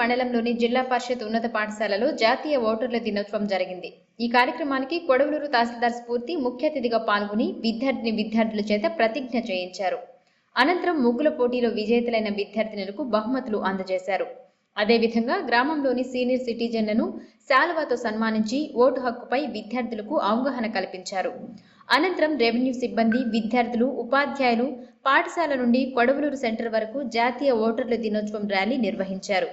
మండలంలోని జిల్లా పరిషత్ ఉన్నత పాఠశాలలో జాతీయ ఓటర్ల దినోత్సవం జరిగింది. ఈ కార్యక్రమానికి కొడవలూరు తహసీల్దార్ స్ఫూర్తి ముఖ్య అతిథిగా పాల్గొని విద్యార్థిని విద్యార్థుల చేత ప్రతిజ్ఞ చేయించారు. అనంతరం ముగ్గుల పోటీలో విజేతలైన విద్యార్థినులకు బహుమతులు అందజేశారు. అదేవిధంగా గ్రామంలోని సీనియర్ సిటిజన్లను శాలువాతో సన్మానించి ఓటు హక్కుపై విద్యార్థులకు అవగాహన కల్పించారు. అనంతరం రెవెన్యూ సిబ్బంది విద్యార్థులు ఉపాధ్యాయులు పాఠశాల నుండి కొడవలూరు సెంటర్ వరకు జాతీయ ఓటర్ల దినోత్సవం ర్యాలీ నిర్వహించారు.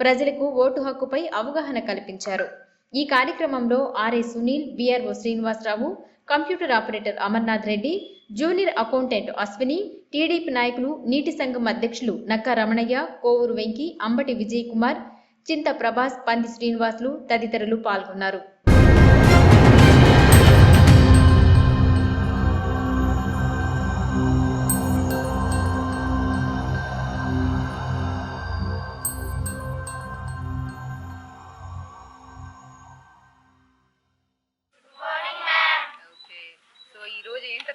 ప్రజలకు ఓటు హక్కుపై అవగాహన కల్పించారు. ఈ కార్యక్రమంలో RA Sunil BRO Srinivasarao computer operator Amarnath Reddy junior accountant Ashwini TDP నాయకులు నీటి సంఘం అధ్యక్షులు నక్కా రమణయ్య కోవూరు వెంకి అంబటి విజయ్ కుమార్ చింత ప్రభాస్ పంది శ్రీనివాసులు తదితరులు పాల్గొన్నారు.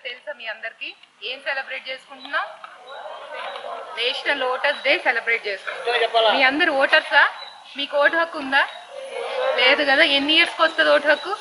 తెలుసా మీ అందరికి? ఏం సెలబ్రేట్ చేసుకుంటున్నాం? నేషనల్ ఓటర్స్ డే సెలబ్రేట్ చేసుకుంటున్నాం. మీ అందరు ఓటర్సా? మీకు ఓటు హక్కు ఉందా? లేదు కదా ఎన్ని ఇయర్స్కి వస్తుంది ఓటు హక్కు?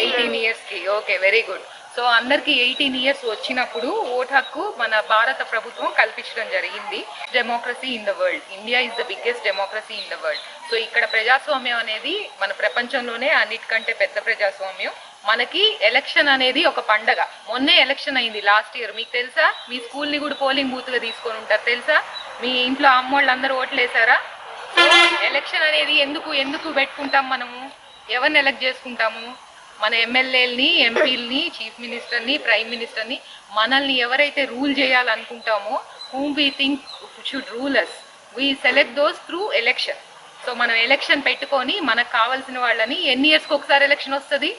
ఎయిటీన్ ఇయర్స్కి ఓకే వెరీ గుడ్ సో అందరికి ఎయిటీన్ ఇయర్స్ వచ్చినప్పుడు ఓటు హక్కు మన భారత ప్రభుత్వం కల్పించడం జరిగింది. Democracy in the world India is the biggest democracy in the world so ఇక్కడ ప్రజాస్వామ్యం అనేది మన ప్రపంచంలోనే అన్నిటికంటే పెద్ద ప్రజాస్వామ్యం. మనకి ఎలక్షన్ అనేది ఒక పండగ. మొన్నే ఎలక్షన్ అయింది లాస్ట్ ఇయర్ మీకు తెలుసా? మీ స్కూల్ని కూడా పోలింగ్ బూత్గా తీసుకొని ఉంటారు. తెలుసా? మీ ఇంట్లో అమ్మోళ్ళు అందరూ ఓట్లేసారా ఎలక్షన్ అనేది ఎందుకు ఎందుకు పెట్టుకుంటాం మనము? ఎవరిని ఎలక్ట్ చేసుకుంటాము? మన ఎమ్మెల్యేలని ఎంపీలని చీఫ్ మినిస్టర్ని ప్రైమ్ మినిస్టర్ని మనల్ని ఎవరైతే rule చేయాలనుకుంటామో whom we think should rulers we select those through election so మనం ఎలక్షన్ పెట్టుకొని మనకు కావాల్సిన వాళ్ళని ఎన్ని ఇయర్స్కి ఒకసారి ఎలక్షన్ వస్తుంది?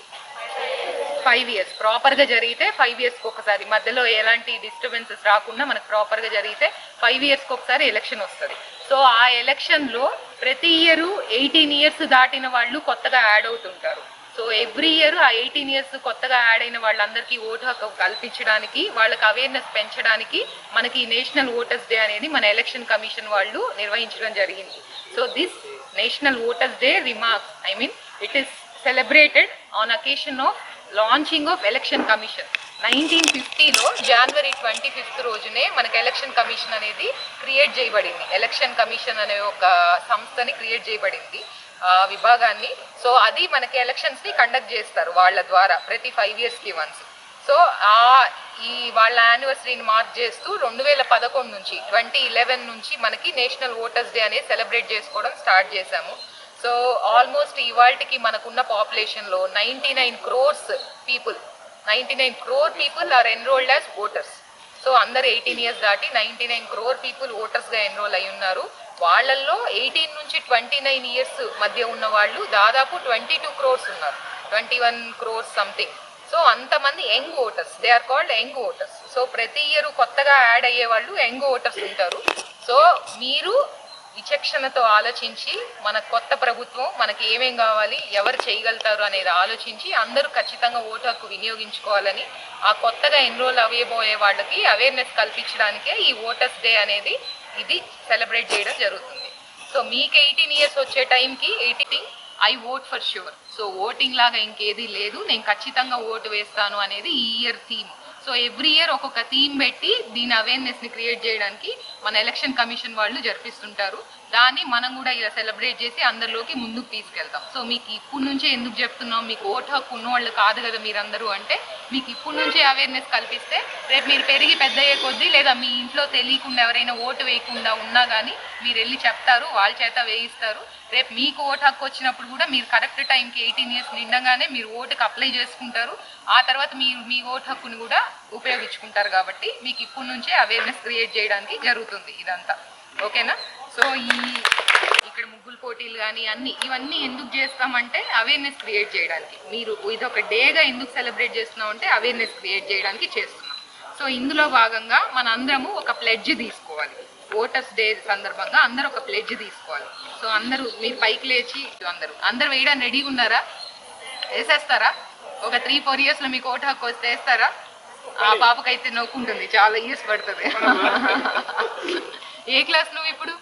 ఫైవ్ ఇయర్స్ ప్రాపర్గా జరిగితే ఫైవ్ ఇయర్స్కి ఒకసారి. మధ్యలో ఎలాంటి డిస్టర్బెన్సెస్ రాకుండా మనకు ప్రాపర్గా జరిగితే ఫైవ్ ఇయర్స్కి ఒకసారి ఎలక్షన్ వస్తుంది. సో ఆ ఎలక్షన్లో ప్రతి ఇయర్ ఎయిటీన్ ఇయర్స్ దాటిన వాళ్ళు కొత్తగా యాడ్ అవుతుంటారు. సో ఎవ్రీ ఇయర్ ఆ ఎయిటీన్ ఇయర్స్ కొత్తగా యాడ్ అయిన వాళ్ళందరికీ ఓటు హక్కు కల్పించడానికి వాళ్ళకి అవేర్నెస్ పెంచడానికి మనకి నేషనల్ ఓటర్స్ డే అనేది మన ఎలక్షన్ కమిషన్ వాళ్ళు నిర్వహించడం జరిగింది. So this national voters day remarks I mean it is celebrated on occasion of launching of election commission nineteen ఫిఫ్టీలో జనవరి ట్వంటీ ఫిఫ్త్ రోజునే మనకి ఎలక్షన్ కమిషన్ అనేది క్రియేట్ చేయబడింది. ఎలక్షన్ కమిషన్ అనే ఒక సంస్థని క్రియేట్ చేయబడింది. విభాగాన్ని. సో అది మనకి ఎలక్షన్స్ని కండక్ట్ చేస్తారు వాళ్ళ ద్వారా ప్రతి ఫైవ్ ఇయర్స్కి వన్స్ సో ఆ ఈ వాళ్ళ యానివర్సరీని మార్క్ చేస్తూ రెండు వేల పదకొండు నుంచి ట్వంటీ ఇలెవెన్ నుంచి మనకి నేషనల్ ఓటర్స్ డే అనేది సెలబ్రేట్ చేసుకోవడం స్టార్ట్ చేశాము. సో ఆల్మోస్ట్ ఇవాళకి మనకున్న పాపులేషన్లో ninety nine crores people ninety nine crore people are enrolled as voters. So అందరు ఎయిటీన్ ఇయర్స్ దాటి నైంటీ నైన్ క్రోర్ పీపుల్ ఓటర్స్గా ఎన్రోల్ అయి ఉన్నారు. వాళ్ళల్లో ఎయిటీన్ నుంచి ట్వంటీ నైన్ ఇయర్స్ మధ్య ఉన్న వాళ్ళు దాదాపు ట్వంటీ టూ క్రోర్స్ ఉన్నారు. Twenty one crores something. So అంతమంది young voters they are called young voters. So ప్రతి ఇయర్ కొత్తగా యాడ్ అయ్యే వాళ్ళు యంగ్ ఓటర్స్ ఉంటారు. సో మీరు విచక్షణతో ఆలోచించి మన కొత్త ప్రభుత్వం మనకి ఏమేం కావాలి ఎవరు చేయగలుగుతారు అనేది ఆలోచించి అందరూ ఖచ్చితంగా ఓటు హక్కు వినియోగించుకోవాలని ఆ కొత్తగా ఎన్రోల్ అవ్వబోయే వాళ్ళకి అవేర్నెస్ కల్పించడానికే ఈ ఓటర్స్ డే అనేది ఇది సెలబ్రేట్ చేయడం జరుగుతుంది. సో మీకు ఎయిటీన్ ఇయర్స్ వచ్చే టైంకి eighteen I vote for sure so voting లాగా ఇంకేది లేదు. నేను ఖచ్చితంగా ఓటు వేస్తాను అనేది ఈ year theme so every year ఒక్కొక్క థీమ్ పెట్టి దీని అవేర్నెస్ని క్రియేట్ చేయడానికి మన ఎలక్షన్ కమిషన్ వాళ్ళు జరిపిస్తుంటారు. దాన్ని మనం కూడా ఇలా సెలబ్రేట్ చేసి అందరిలోకి ముందుకు తీసుకెళ్తాం. సో మీకు ఇప్పుడు నుంచే ఎందుకు చెప్తున్నాం? మీకు ఓటు హక్కు ఉన్నవాళ్ళు కాదు కదా మీరందరూ అంటే మీకు ఇప్పుడు నుంచే అవేర్నెస్ కల్పిస్తే రేపు మీరు పెరిగి పెద్ద అయ్యే కొద్దీ లేదా మీ ఇంట్లో తెలియకుండా ఎవరైనా ఓటు వేయకుండా ఉన్నా కానీ మీరు వెళ్ళి చెప్తారు వాళ్ళ చేత వేయిస్తారు. రేపు మీకు ఓటు హక్కు వచ్చినప్పుడు కూడా మీరు కరెక్ట్ టైంకి ఎయిటీన్ ఇయర్స్ నిండగానే మీరు ఓటుకి అప్లై చేసుకుంటారు. ఆ తర్వాత మీరు మీ ఓటు హక్కుని కూడా ఉపయోగించుకుంటారు కాబట్టి మీకు ఇప్పటి నుంచే అవేర్నెస్ క్రియేట్ చేయడానికి జరుగుతుంది ఇదంతా. ఓకేనా? సో ఈ ఇక్కడ ముగ్గులు పోటీలు కానీ అన్ని ఇవన్నీ ఎందుకు చేస్తామంటే అవేర్నెస్ క్రియేట్ చేయడానికి. మీరు ఇది ఒక డేగా ఎందుకు సెలబ్రేట్ చేస్తున్నాం అంటే అవేర్నెస్ క్రియేట్ చేయడానికి చేస్తున్నాం. సో ఇందులో భాగంగా మన అందరము ఒక ప్లెడ్జ్ తీసుకోవాలి. ఓటర్స్ డే సందర్భంగా అందరూ ఒక ప్లెడ్జ్ తీసుకోవాలి. సో అందరూ మీరు పైకి లేచి అందరూ. అందరూ వేయడానికి రెడీగా ఉన్నారా? వేసేస్తారా? ఒక త్రీ ఫోర్ ఇయర్స్లో మీకు ఓటు హక్కు వస్తే వేస్తారా? ఆ పాపకైతే నవ్వుకుంటుంది చాలా ఇయర్స్ పడుతుంది. ఏ క్లాస్ నువ్వు ఇప్పుడు?